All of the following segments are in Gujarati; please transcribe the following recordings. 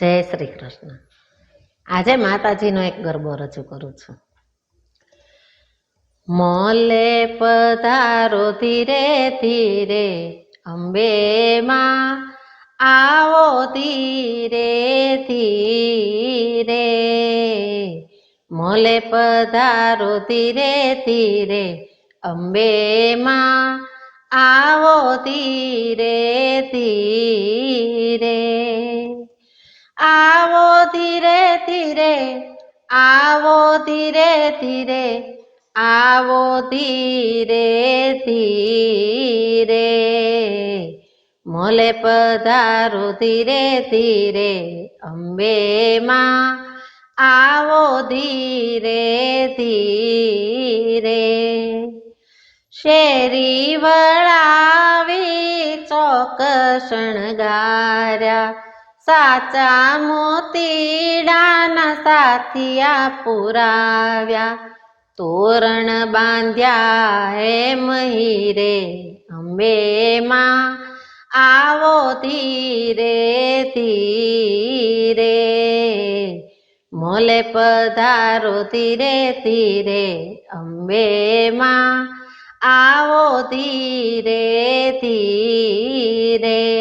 જય શ્રી કૃષ્ણ. આજે માતાજીનો એક ગરબો રજૂ કરું છું. મોલે પધારો ધીરે ધીરે અંબે માં આવો ધીરે ધીરે. મોલે પધારો ધીરે ધીરે અંબે માં આવો ધીરે ધીરે. આવો ધીરે ધીરે, આવો ધીરે ધીરે, આવો ધીરે ધીરે. મોલે પધારો ધીરે ધીરે અંબે માં આવો ધીરે ધીરે. શેરી વળાવી ચોક શણગાર્યા સાચા મોતીડાના સાથિયા પુરાવ્યા. તોરણ બાંધ્યા હે મહીરે, અંબે માં આવો ધીરે ધીરે. મોલે પધારો ધીરે ધીરે, અંબે માં આવો ધીરે ધીરે.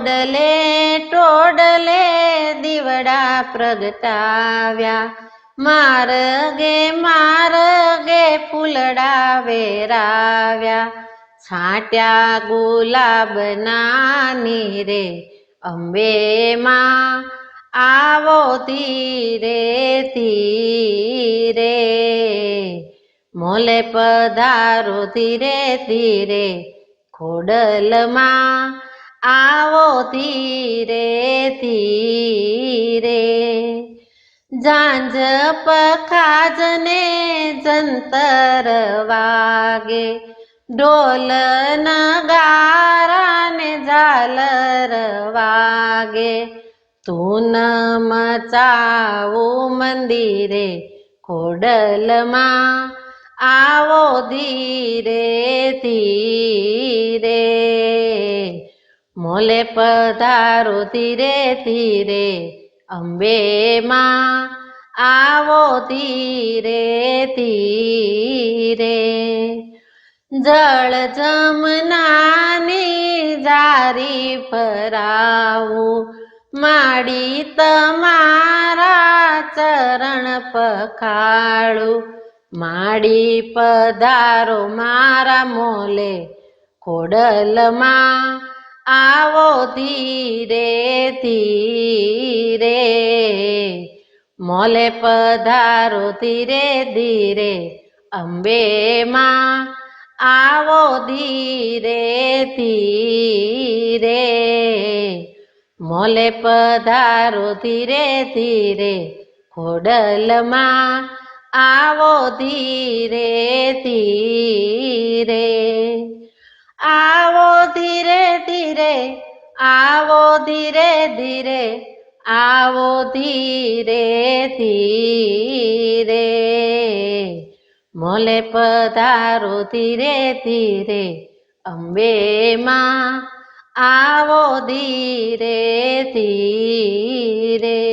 ટોડલે ટોડલે દીવડા પ્રગટાવ્યા. માર્ગે માર્ગે ફૂલડા વેરાવ્યા. છાંટ્યા ગુલાબના નીરે અંબે માં આવો ધીરે ધીરે. મોલે પધારો ધીરે ધીરે. ખોડલમાં आवो तीरे तीरे। झांज पखाजने जंतर वागे। डोल नगाराने झालर वागे। तून मचाऊ मंदिरे खोडलमा आवो धीरे धीरे। મોલે પધારો ધીરે ધીરે, અંબે માં આવો ધીરે ધીરે. જળ જમનાની જારી ફરાવું, માડી તમારા ચરણ પખાળું. માડી પધારો મારા મોલે, ખોડલમાં આવો ધીરે ધીરે. મોલે પધારો ધીરે ધીરે. અંબે માં આવો ધીરે ધીરે. મોલે પધારો ધીરે ધીરે. ખોડલમાં આવો ધીરે ધીરે. આવો ધીરે ધીરે, આવો ધીરે ધીરે. મોલે પધારો ધીરે ધીરે, અંબે માં આવો ધીરે ધીરે.